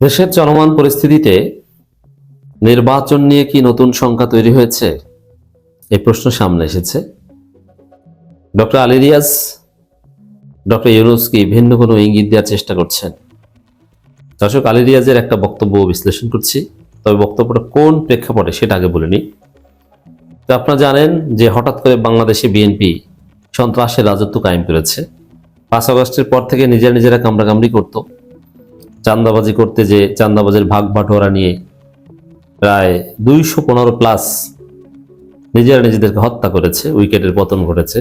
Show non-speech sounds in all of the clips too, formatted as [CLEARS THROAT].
দেশের চলমান পরিস্থিতিতে নির্বাচন নিয়ে কি নতুন সংখ্যা তৈরি হয়েছে? এই প্রশ্ন সামনে এসেছে। ডক্টর আলী রিয়াজ, ডক্টর ইউনুস কি ভিন্ন কোনো ইঙ্গিত দেওয়ার চেষ্টা করছেন? দর্শক, আলী রিয়াজের একটা বক্তব্য বিশ্লেষণ করছি। তবে বক্তব্যটা কোন প্রেক্ষাপটে সেটা আগে বলে নিই। তো আপনারা জানেন যে হঠাৎ করে বাংলাদেশে বিএনপি সন্ত্রাসের রাজত্ব কায়েম করেছে। পাঁচ আগস্টের পর থেকে নিজেরা নিজেরা কামড়াকামড়ি করতো। চান্দাবাজি করতে যে চান্দাবাজির ভাগ বাটোয়ারা নিয়ে প্রায় দুইশো পনেরো প্লাস নিজেরা নিজেদেরকে হত্যা করেছে উইকেটের পতন ঘটেছে।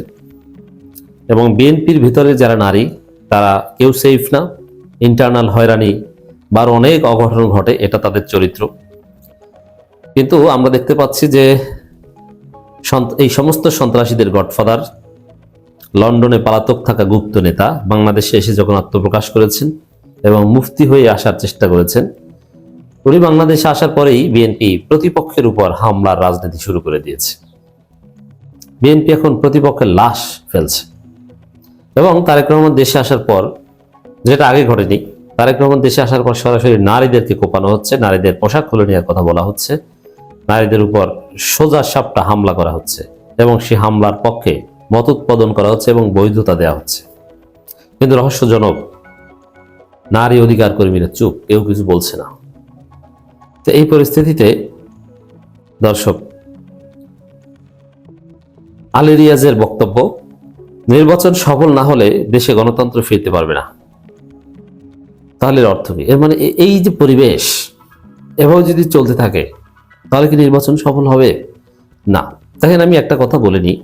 এবং বিএনপির ভিতরে যারা নারী, তারা কেউ সেফ না ইন্টারনাল হয়রানি, বা আরও অনেক অঘটন ঘটে, এটা তাদের চরিত্র। কিন্তু আমরা দেখতে পাচ্ছি যে এই সমস্ত সন্ত্রাসীদের গডফাদার, লন্ডনে পালাতক থাকা গুপ্ত নেতা, বাংলাদেশে এসে যখন আত্মপ্রকাশ করেছেন এবং মুফতি হয়ে আসার চেষ্টা করেছেন। উনি বাংলাদেশে আসার পরেই বিএনপি প্রতিপক্ষের উপর হামলার রাজনীতি শুরু করে দিয়েছে। বিএনপি এখন প্রতিপক্ষের লাশ ফেলছে। এবং তারেক রহমান দেশে আসার পর, যেটা আগে ঘটেনি, তারেক রহমান দেশে আসার পর সরাসরি নারীদেরকে কোপানো হচ্ছে, নারীদের পোশাক খুলে নেওয়ার কথা বলা হচ্ছে, নারীদের উপর সোজা সাপটা হামলা করা হচ্ছে এবং সে হামলার পক্ষে মত উৎপাদন করা হচ্ছে এবং বৈধতা দেওয়া হচ্ছে। কিন্তু রহস্যজনক নারী অধিকার কর্মীরা চুপ, কেউ কিছু বলছে না। তো এই পরিস্থিতিতে দর্শক, আলী রিয়াজের বক্তব্য, নির্বাচন সফল না হলে দেশে গণতন্ত্র ফিরতে পারবে না। তাহলে অর্থ কি? এর মানে এই যে পরিবেশ, এভাবে যদি চলতে থাকে, তাহলে কি নির্বাচন সফল হবে? না। দেখেন, আমি একটা কথা বলে নিই,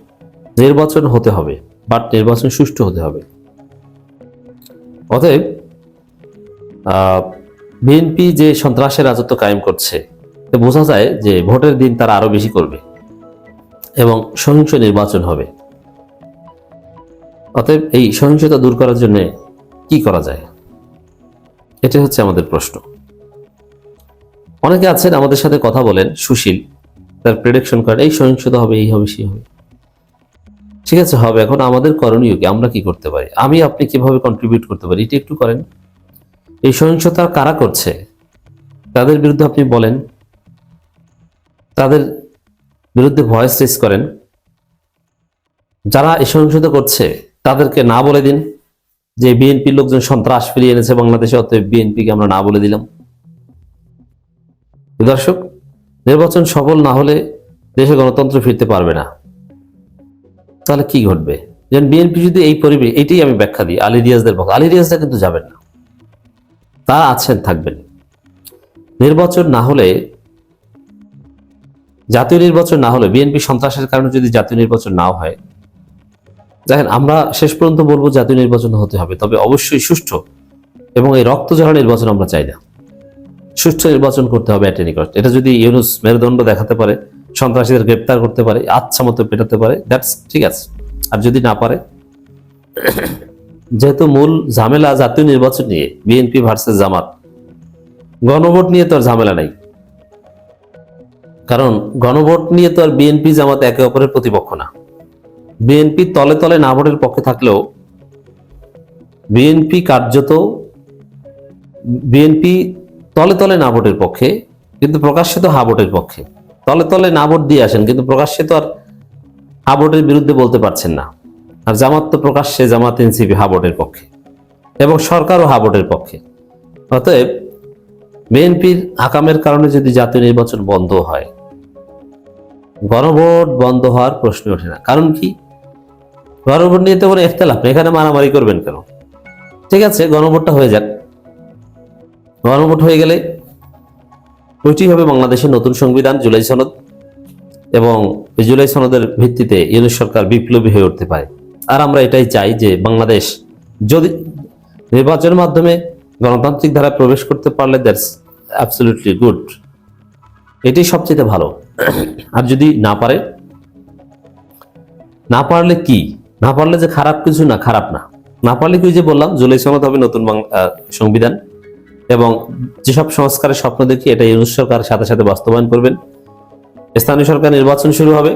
নির্বাচন হতে হবে, বাট নির্বাচন সুষ্ঠু হতে হবে। অতএব বিএনপি যে সন্ত্রাসের রাজত্ব কায়েম করছে বোঝা যায় যে ভোটের দিন তারা আরও বেশি করবে এবং সহিংস নির্বাচন হবে। অতএব এই সহিংসতা দূর করার জন্য কি করা যায়? এটা হচ্ছে আমাদের প্রশ্ন। অনেকে আছেন আমাদের সাথে কথা বলেন, সুশীল, তার প্রেডিকশন করেন, এই সহিংসতা হবে, এই হবে সেই হবে। ঠিক আছে, হবে, এখন আমাদের করণীয় কি? আমরা কি করতে পারি? আমি, আপনি কীভাবে কন্ট্রিবিউট করতে পারি? এটা একটু করেন। এই সহিংসতা কারা করছে? তাদের বিরুদ্ধে আপনি বলেন। তাদের বিরুদ্ধে ভয়েস রেস করেন। যারা এই সহিংসতা করছে, তাদেরকে না বলে দিন। যে বিএনপির লোকজন সন্ত্রাস ফিরিয়ে এনেছে বাংলাদেশে, অতএব বিএনপিকে আমরা না বলে দিলাম। দর্শক, নির্বাচন সফল না হলে দেশে গণতন্ত্র ফিরতে পারবে না। তাহলে কি ঘটবে? যেন বিএনপি যদি এই পরিবেশ, এটাই আমি ব্যাখ্যা দিই, আলী রিয়াজদের পক্ষ আলী কিন্তু যাবেন না। তারা আছেন, থাকবেন। নির্বাচন না হলে, জাতীয় নির্বাচন না হলে, বিএনপি সন্ত্রাসের কারণে যদি জাতীয় নির্বাচন নাও হয়, দেখেন, আমরা শেষ পর্যন্ত বলব জাতীয় নির্বাচন হতে হবে, তবে অবশ্যই সুষ্ঠু এবং এই রক্ত ঝরা নির্বাচন আমরা চাই না। সুষ্ঠু নির্বাচন করতে হবে অ্যাট এনি কস্ট এটা যদি ইউনুস মেরুদণ্ড দেখাতে পারে, সন্ত্রাসীদের গ্রেপ্তার করতে পারে আচ্ছা মতো পেটাতে পারে দ্যাটস ঠিক আছে। আর যদি না পারে যেহেতু মূল ঝামেলা জাতীয় নির্বাচন নিয়ে বিএনপি ভার্সেস জামাত। গণভোট নিয়ে তো ঝামেলা নাই। কারণ গণভোট নিয়ে তো আর বিএনপি জামাত একে অপরের প্রতিপক্ষ না। বিএনপি তলে তলে না ভোটের পক্ষে থাকলেও বিএনপি কার্যত বিএনপি তলে তলে না ভোটের পক্ষে, কিন্তু প্রকাশ্যে তো হা ভোটের পক্ষে। তলে তলে না ভোট দিয়ে আসেন, কিন্তু প্রকাশ্যে তো আর হা ভোটের বিরুদ্ধে বলতে পারছেন না। আর জামাত তো প্রকাশ্যে জামাত এনসিপি হা ভোটের পক্ষে এবং সরকারও হা ভোটের পক্ষে। অতএব বিএনপির আকামের কারণে যদি জাতীয় নির্বাচন বন্ধ হয়, গণভোট বন্ধ হওয়ার প্রশ্ন ওঠে না। কারণ কি? গণভোট নিয়ে তো কোনো ইখতলাফ এখানে মারামারি করবেন কেন? ঠিক আছে, গণভোটটা হয়ে যাক। গণভোট হয়ে গেলে ওইটি হবে বাংলাদেশের নতুন সংবিধান, জুলাই সনদ এবং জুলাই সনদের ভিত্তিতে ইউনিট সরকার বিপ্লবী হয়ে উঠতে পারে। আর আমরা এটাই চাই যে বাংলাদেশ যদি নির্বাচনের মাধ্যমে গণতান্ত্রিক ধারায় প্রবেশ করতে পারলে দ্যাটস অ্যাবসলিউটলি গুড এটাই সবচেয়ে ভালো। আর যদি না পারে, না পারলে কি? না পারলে যে খারাপ কিছু না, খারাপ না। না পারলে কি যে বললাম, জুলাই সনদ হবে নতুন সংবিধান। এবং যেসব সংস্কারের স্বপ্ন দেখি, এটা ইউনুস সরকার সাথে সাথে বাস্তবায়ন করবেন। স্থানীয় সরকার নির্বাচন শুরু হবে।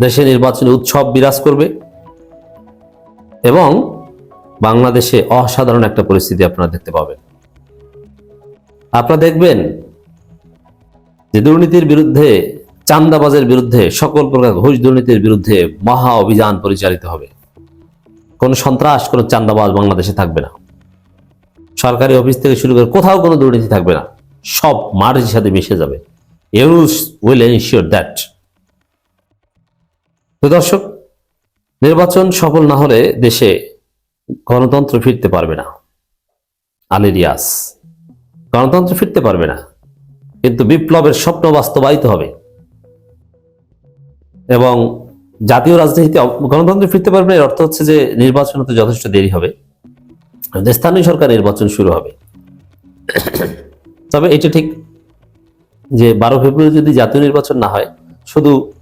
দেশে নির্বাচনী উৎসব বিরাজ করবে। এবং বাংলাদেশে অসাধারণ একটা পরিস্থিতি আপনারা দেখতে পাবেন। আপনারা দেখবেন যে দুর্নীতির বিরুদ্ধে চান্দাবাজের বিরুদ্ধে, সকল প্রকার ঘুষ দুর্নীতির বিরুদ্ধে মহা অভিযান পরিচালিত হবে। কোনো সন্ত্রাস, কোনো চান্দাবাজ বাংলাদেশে থাকবে না। সরকারি অফিস থেকে শুরু করে কোথাও কোনো দুর্নীতি থাকবে না। সব মার্জির সাথে মিশে যাবে। ইউরুস উইল এনশিওর দ্যাট তো দর্শক নির্বাচন সফল না হলে দেশে গণতন্ত্র ফিরতে পারবে না। আলিরিয়াস গণতন্ত্র ফিরতে পারবে না। কিন্তু বিপ্লবের স্বপ্ন বাস্তবায়িত হবে। এবং জাতীয় রাজনীতিতে গণতন্ত্র ফিরতে পারবে না, এর অর্থ হচ্ছে যে নির্বাচন হতে যথেষ্ট দেরি হবে। স্থানীয় সরকার নির্বাচন শুরু হবে। তবে এটা ঠিক যে বারো ফেব্রুয়ারি যদি জাতীয় নির্বাচন না হয়, শুধু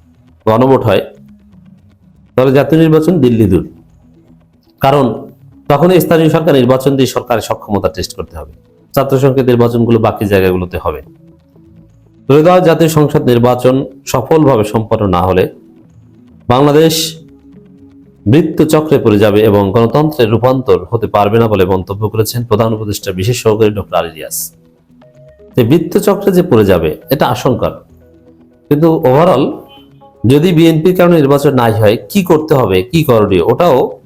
গণভোট হয় তাহলে জাতীয় নির্বাচন দিল্লি দূর। কারণ তখন স্থানীয় সরকার নির্বাচন দিয়ে সরকারের সক্ষমতা টেস্ট করতে হবে। ছাত্র সংসদ নির্বাচনগুলো বাকি জায়গাগুলোতে হবে। ত্রয়োদশ জাতীয় সংসদ নির্বাচন সফলভাবে সম্পন্ন না হলে বাংলাদেশ মৃত্যু চক্রে পড়ে যাবে এবং গণতন্ত্রের রূপান্তর হতে পারবে না বলে মন্তব্য করেছেন প্রধান উপদেষ্টা বিশেষ সহকারী ডক্টর আলিরিয়াস মৃত্যু চক্রে যে পড়ে যাবে, এটা আশঙ্কার। কিন্তু ওভারঅল যদি বিএনপির কারণে নির্বাচন নাই হয়, কি করতে হবে? কি করণীয়? ওটাও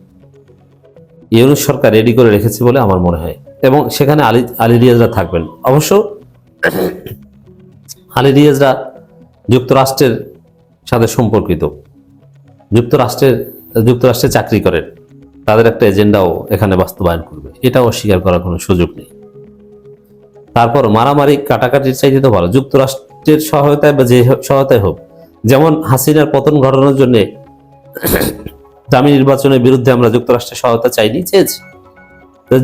ইউনুস সরকার রেডি করে রেখেছে বলে আমার মনে হয়। এবং সেখানে আলী আলী রিয়াজরা থাকবেন। অবশ্য [CLEARS THROAT] আলী রিয়াজরা যুক্তরাষ্ট্রের সাথে সম্পর্কিত। যুক্তরাষ্ট্রের, যুক্তরাষ্ট্রে চাকরি করেন। তাদের একটা এজেন্ডাও এখানে বাস্তবায়ন করবে। এটাও অস্বীকার করার কোনো সুযোগ নেই। তারপর মারামারি, কাটাকাটির চাইতে তো ভালো। যুক্তরাষ্ট্রের সহায়তায় বা যে সহায়তায় হোক যেমন হাসিনার পতন ঘটানোর জন্য দামি নির্বাচনের বিরুদ্ধে আমরা যুক্তরাষ্ট্রের সহায়তা চাইনি, চেয়েছি।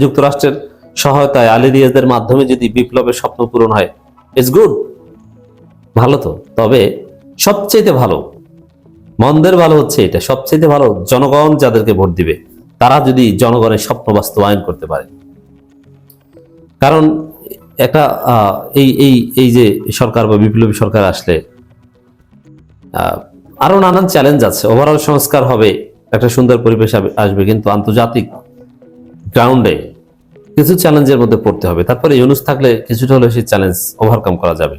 যুক্তরাষ্ট্রের সহায়তায় আলী রিয়াজদের মাধ্যমে যদি বিপ্লবের স্বপ্ন পূরণ হয় ইটস গুড ভালো তো। তবে সবচেয়ে ভালো, মন্দের ভালো হচ্ছে এটা। সবচেয়ে ভালো, জনগণ যাদেরকে ভোট দিবে, তারা যদি জনগণের স্বপ্ন বাস্তবায়ন করতে পারে। কারণ একটা এই এই এই যে সরকার বা বিপ্লবী সরকার আসলে আহ, আরও নানান চ্যালেঞ্জ আছে। ওভারঅল সংস্কার হবে একটা সুন্দর পরিবেশ আসবে কিন্তু আন্তর্জাতিক গ্রাউন্ডে কিছু চ্যালেঞ্জের মধ্যে পড়তে হবে। তারপরে ইউনুস থাকলে কিছুটা হলেও সেই চ্যালেঞ্জ ওভারকাম করা যাবে।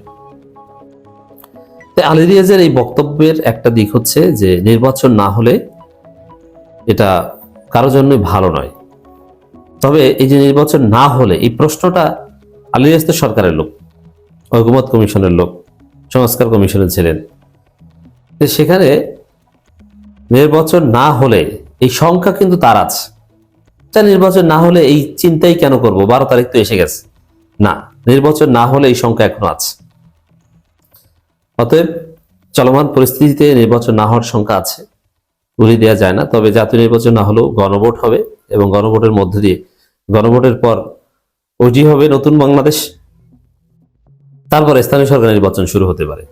তো আলী রিয়াজের এই বক্তব্যের একটা দিক হচ্ছে যে নির্বাচন না হলে এটা কারও জন্যই ভালো নয়। তবে এই যে নির্বাচন না হলে এই প্রশ্নটা আলী রিয়াজ তো সরকারের লোক ঐকমত কমিশনের লোক সংস্কার কমিশনের ছিলেন। তো সেখানে নির্বাচন না হলে এই সংখ্যা কিন্তু তার আছে। তা নির্বাচন না হলে এই চিন্তাই কেন করব? বারো তারিখ তো এসে গেছে। না, নির্বাচন না হলে এই সংখ্যা এখনও আছে। অতএব চলমান পরিস্থিতিতে নির্বাচন না হওয়ার সংখ্যা আছে। উড়ি দেওয়া যায় না। তবে জাতীয় নির্বাচন না হলেও গণভোট হবে এবং গণভোটের মধ্য দিয়ে গণভোটের পর ওটি হবে নতুন বাংলাদেশ। তারপর স্থানীয় সরকার নির্বাচন শুরু হতে পারে।